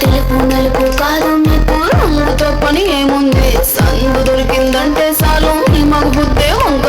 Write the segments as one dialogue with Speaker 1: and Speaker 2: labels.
Speaker 1: తెలుపు నలుపు కాదు మీకు రంగుతో పని ఏముంది? సందు దొరికిందంటే చాలు నీ మగ బుద్ధే ఉంది.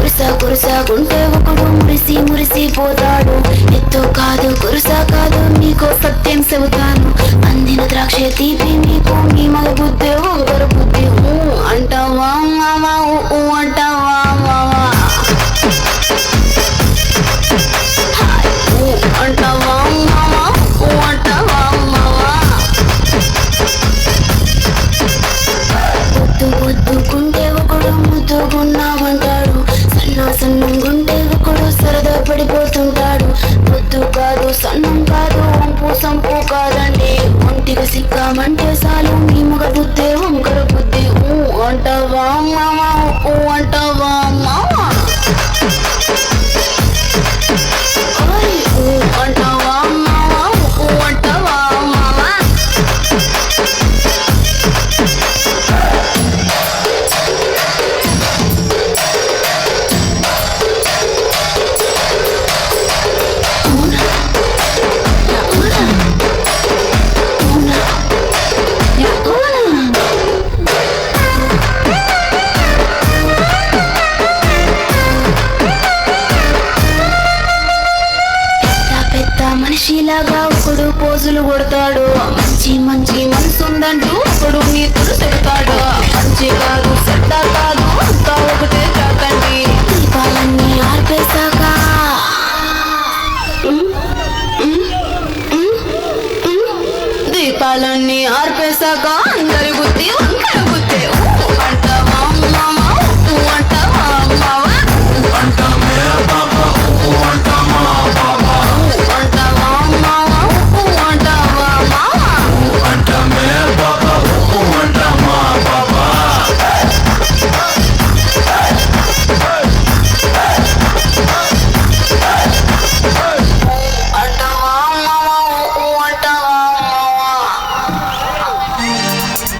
Speaker 1: కురుసా కురుస గుంటే ఒకడు మురిసి మురిసి పోతాడు. ఎత్తు కాదు కురుసా కాదు నీకో సత్యం చెబుతాను. అందిన ద్రాక్ష తీపి మీకు మీ మగ బుద్ధి ఒకరు బుద్ధి అంటావా అంటావా కాదండి. ఒంటిగా సిక్కామంటే చాలు. మీ మగ బుద్ధే వంకర ఒకడు కొడతాడు. మంచి మంచి మనసు ఉందంటూ ఒకడు నీతులు చెబుతాడు మంచి కాదు చెడ్డ కాదు అంతా ఒకటే కాకండి దీపాలన్నీ ఆర్పేశాక. దీపాలన్నీ ఆర్పేశాక అందరి